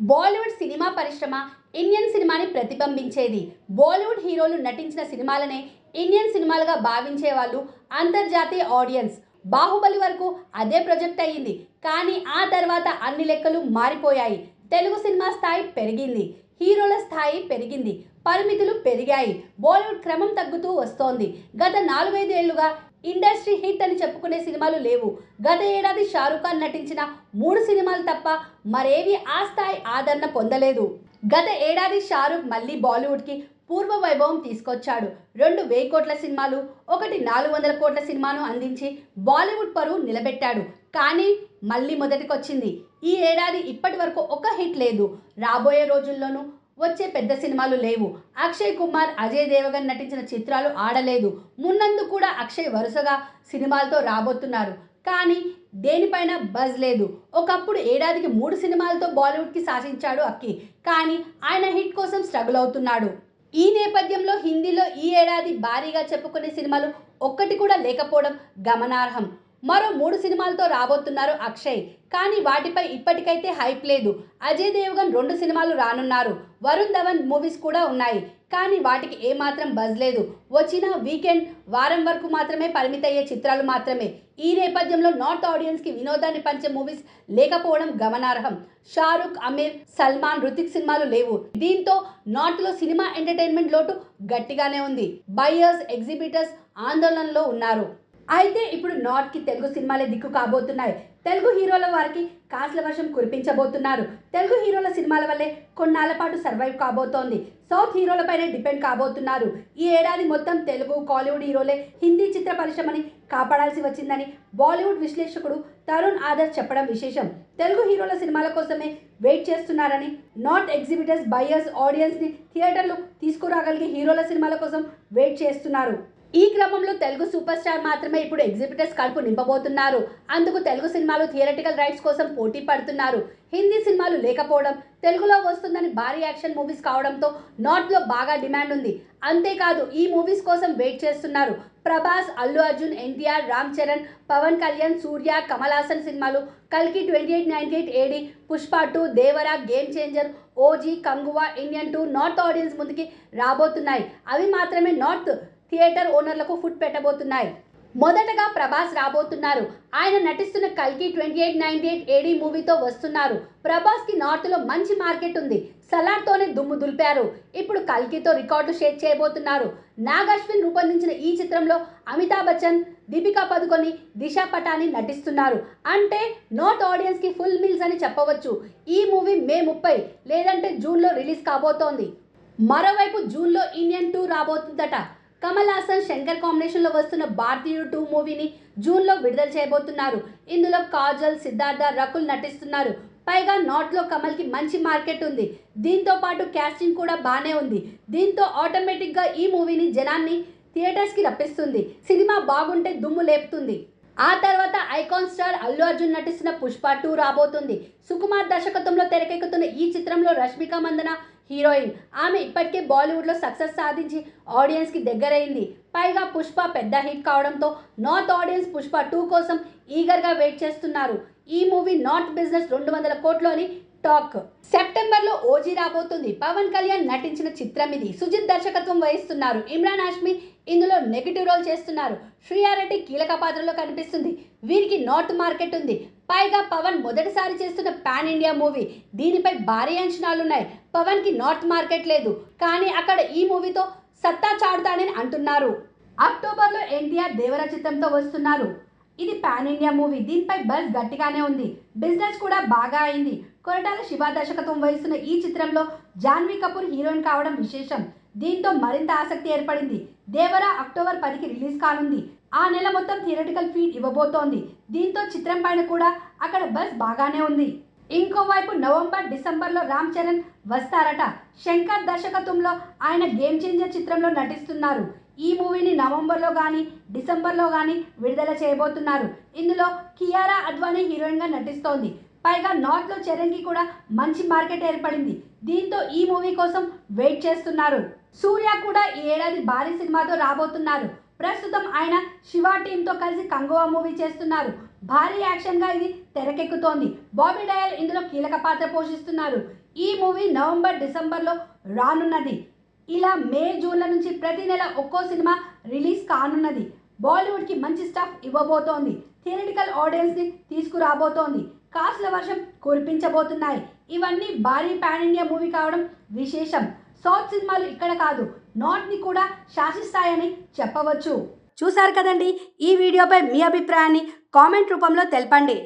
Bollywood cinema పరిశ్రమ Indian సినిమాని ప్రతిబింబించేది. బాలీవుడ్ హీరోలు నటించిన సినిమాలనే ఇండియన్ సినిమాలుగా భావించే వాళ్ళు అంతర్జాతీయ ఆడియన్స్. బాహుబలి వరకు అదే ప్రొజెక్ట్ అయ్యింది. కానీ ఆ తర్వాత అన్ని లెక్కలు మారిపోయాయి. తెలుగు సినిమా స్థాయి పెరిగింది. హీరోల స్థాయి పెరిగింది. పరిమితులు పెరిగాయి. బాలీవుడ్ క్రమం తగ్గుతూ వస్తోంది. గత నాలుగైదేళ్ళుగా ఇండస్ట్రీ హిట్ అని చెప్పుకునే సినిమాలు లేవు. గత ఏడాది షారూఖ్ ఖాన్ నటించిన మూడు సినిమాలు తప్ప మరేవి ఆ స్థాయి ఆదరణ పొందలేదు. గత ఏడాది షారూఖ్ మళ్ళీ బాలీవుడ్కి పూర్వ వైభవం తీసుకొచ్చాడు. రెండు వెయ్యి కోట్ల సినిమాలు ఒకటి నాలుగు వందల కోట్ల సినిమాను అందించి బాలీవుడ్ పరువు నిలబెట్టాడు. కానీ మళ్ళీ మొదటికొచ్చింది. ఈ ఏడాది ఇప్పటి వరకు ఒక హిట్ లేదు. రాబోయే రోజుల్లోనూ వచ్చే పెద్ద సినిమాలు లేవు. అక్షయ్ కుమార్ అజయ్ దేవగన్ నటించిన చిత్రాలు ఆడలేదు. మున్నందు కూడా అక్షయ్ వరుసగా సినిమాలతో రాబోతున్నారు. కానీ దేనిపైన బజ్ లేదు. ఒకప్పుడు ఏడాదికి మూడు సినిమాలతో బాలీవుడ్కి శాసించాడు అక్కి. కానీ ఆయన హిట్ కోసం స్ట్రగుల్ అవుతున్నాడు. ఈ నేపథ్యంలో హిందీలో ఈ ఏడాది భారీగా చెప్పుకునే సినిమాలు ఒక్కటి కూడా లేకపోవడం గమనార్హం. మరో మూడు సినిమాలతో రాబోతున్నారు అక్షయ్. కానీ వాటిపై ఇప్పటికైతే హైప్ లేదు. అజయ్ దేవగన్ రెండు సినిమాలు రానున్నారు. వరుణ్ ధవన్ మూవీస్ కూడా ఉన్నాయి. కానీ వాటికి ఏమాత్రం బజ్ లేదు. వచ్చిన వీకెండ్ వారం వరకు మాత్రమే పరిమితయ్యే చిత్రాలు మాత్రమే. ఈ నేపథ్యంలో నార్త్ ఆడియన్స్కి వినోదాన్ని పంచే మూవీస్ లేకపోవడం గమనార్హం. షారుఖ్ అమీర్ సల్మాన్ రుతిక్ సినిమాలు లేవు. దీంతో నార్త్లో సినిమా ఎంటర్టైన్మెంట్ లోటు గట్టిగానే ఉంది. బయ్యర్స్ ఎగ్జిబిటర్స్ ఆందోళనలో ఉన్నారు. అయితే ఇప్పుడు నార్త్కి తెలుగు సినిమాలే దిక్కు కాబోతున్నాయి. తెలుగు హీరోల వారికి కాసుల వర్షం కురిపించబోతున్నారు. తెలుగు హీరోల సినిమాల వల్లే కొన్నాళ్ళ పాటు సర్వైవ్ కాబోతోంది. సౌత్ హీరోలపైనే డిపెండ్ కాబోతున్నారు. ఈ ఏడాది మొత్తం తెలుగు కాలీవుడ్ హీరోలే హిందీ చిత్ర పరిశ్రమని కాపాడాల్సి వచ్చిందని బాలీవుడ్ విశ్లేషకుడు తరుణ్ ఆదర్ చెప్పడం విశేషం. తెలుగు హీరోల సినిమాల కోసమే వెయిట్ చేస్తున్నారని నాట్ ఎగ్జిబిటర్స్ బయర్స్ ఆడియన్స్ని థియేటర్లు తీసుకురాగలిగే హీరోల సినిమాల కోసం వెయిట్ చేస్తున్నారు. ఈ క్రమంలో తెలుగు సూపర్ స్టార్ మాత్రమే ఇప్పుడు ఎగ్జిబిటర్స్ కడుపు నింపబోతున్నారు. అందుకు తెలుగు సినిమాలు థియేటికల్ రైట్స్ కోసం పోటీ పడుతున్నారు. హిందీ సినిమాలు లేకపోవడం తెలుగులో వస్తుందని భారీ యాక్షన్ మూవీస్ కావడంతో నార్త్లో బాగా డిమాండ్ ఉంది. అంతేకాదు ఈ మూవీస్ కోసం వెయిట్ చేస్తున్నారు. ప్రభాస్ అల్లు అర్జున్ ఎన్టీఆర్ రామ్ చరణ్ పవన్ కళ్యాణ్ సూర్య కమల్ హాసన్ సినిమాలు కల్కి twenty eight ninety eight AD Pushpa two Devara game changer OG Kanguva Indian two north audience ముందుకి రాబోతున్నాయి. అవి మాత్రమే నార్త్ థియేటర్ ఓనర్లకు ఫుట్ పెట్టబోతున్నాయి. మొదటగా ప్రభాస్ రాబోతున్నారు. ఆయన నటిస్తున్న కల్కి twenty eight ninety eight AD మూవీతో వస్తున్నారు. ప్రభాస్కి నార్త్లో మంచి మార్కెట్ ఉంది. సలాడ్తోనే దుమ్ము దులిపారు. ఇప్పుడు కల్కితో రికార్డు షేర్ చేయబోతున్నారు. నాగ్ అశ్విన్ రూపొందించిన ఈ చిత్రంలో అమితాబ్ బచ్చన్ దీపికా పదుకొని దిశా పటాని నటిస్తున్నారు. అంటే నోట్ ఆడియన్స్కి ఫుల్ మీల్స్ అని చెప్పవచ్చు. ఈ మూవీ మే ముప్పై లేదంటే జూన్లో రిలీజ్ కాబోతోంది. మరోవైపు జూన్లో ఇండియన్ టూ రాబోతుందట. కమల్ హాసన్ శంకర్ కాంబినేషన్లో వస్తున్న భారతీయుడు టూ మూవీని జూన్లో విడుదల చేయబోతున్నారు. ఇందులో కాజల్ సిద్ధార్థ రకుల్ నటిస్తున్నారు. పైగా నాట్లో కమల్కి మంచి మార్కెట్ ఉంది. దీంతో పాటు క్యాస్టింగ్ కూడా బాగానే ఉంది. దీంతో ఆటోమేటిక్గా ఈ మూవీని జనాన్ని థియేటర్స్కి రప్పిస్తుంది. సినిమా బాగుంటే దుమ్ము లేపుతుంది. ఆ తర్వాత ఐకాన్ స్టార్ అల్లు అర్జున్ నటిస్తున్న పుష్ప టూ రాబోతుంది. సుకుమార్ దర్శకత్వంలో తెరకెక్కుతున్న ఈ చిత్రంలో రష్మిక మందన హీరోయిన్. ఆమె ఇప్పటికే బాలీవుడ్లో సక్సెస్ సాధించి ఆడియన్స్కి దగ్గరైంది. పైగా పుష్ప పెద్ద హిట్ కావడంతో నార్త్ ఆడియన్స్ పుష్ప టూ కోసం ఈగర్గా వెయిట్ చేస్తున్నారు. ఈ మూవీ నార్త్ బిజినెస్ రెండు వందల కోట్లు అని టాక్. సెప్టెంబర్లో ఓజీ రాబోతుంది. పవన్ కళ్యాణ్ నటించిన చిత్రం ఇది. సుజిత్ దర్శకత్వం వహిస్తున్నారు. ఇమ్రాన్ హాష్మి ఇందులో నెగిటివ్ రోల్ చేస్తున్నారు. శ్రీయారెడ్డి కీలక పాత్రలో కనిపిస్తుంది. వీరికి నార్త్ మార్కెట్ ఉంది. పైగా పవన్ మొదటిసారి చేస్తున్న పాన్ ఇండియా మూవీ. దీనిపై భారీ అంచనాలున్నాయి. పవన్కి నార్త్ మార్కెట్ లేదు. కానీ అక్కడ ఈ మూవీతో సత్తా చాడుతాడని అంటున్నారు. అక్టోబర్లో ఎన్టీఆర్ దేవర చిత్రంతో వస్తున్నారు. ఇది పాన్ ఇండియా మూవీ. దీనిపై బస్ గట్టిగానే ఉంది. బిజినెస్ కూడా బాగా అయింది. కొరటాల శివ దర్శకత్వం వహిస్తున్న ఈ చిత్రంలో జాన్వీ కపూర్ హీరోయిన్ కావడం విశేషం. దీంతో మరింత ఆసక్తి ఏర్పడింది. దేవరా అక్టోబర్ పదికి రిలీజ్ కానుంది. ఆ నెల మొత్తం థియేటికల్ ఫీడ్ ఇవ్వబోతోంది. దీంతో చిత్రం పైన కూడా అక్కడ బస్ బాగానే ఉంది. ఇంకోవైపు నవంబర్ డిసెంబర్లో రామ్ చరణ్ వస్తారట. శంకర్ దర్శకత్వంలో ఆయన గేమ్ చేంజర్ చిత్రంలో నటిస్తున్నారు. ఈ మూవీని నవంబర్లో కానీ డిసెంబర్లో కానీ విడుదల చేయబోతున్నారు. ఇందులో కియారా అద్వానీ హీరోయిన్గా నటిస్తోంది. పైగా నార్త్లో చరణ్కి కూడా మంచి మార్కెట్ ఏర్పడింది. దీంతో ఈ మూవీ కోసం వెయిట్ చేస్తున్నారు. సూర్య కూడా ఈ ఏడాది భారీ సినిమాతో రాబోతున్నారు. ప్రస్తుతం ఆయన శివ టీంతో కలిసి కంగువా మూవీ చేస్తున్నారు. భారీ యాక్షన్గా ఇది తెరకెక్కుతోంది. బాబీ డయల్ ఇందులో కీలక పాత్ర పోషిస్తున్నారు. ఈ మూవీ నవంబర్ డిసెంబర్లో రానున్నది. ఇలా మే జూన్ల నుంచి ప్రతి నెల ఒక్కో సినిమా రిలీజ్ కానున్నది. బాలీవుడ్కి మంచి స్టఫ్ ఇవ్వబోతోంది. థియరిటికల్ ఆడియన్స్ని తీసుకురాబోతోంది. కాసుల వర్షం కురిపించబోతున్నాయి. ఇవన్నీ భారీ పాన్ ఇండియా మూవీ కావడం విశేషం. సౌత్ సినిమాలు ఇక్కడ కాదు నార్త్ని కూడా శాసిస్తాయని చెప్పవచ్చు. చూశారు కదండి? ఈ వీడియోపై మీ అభిప్రాయాన్ని కామెంట్ రూపంలో తెలపండి.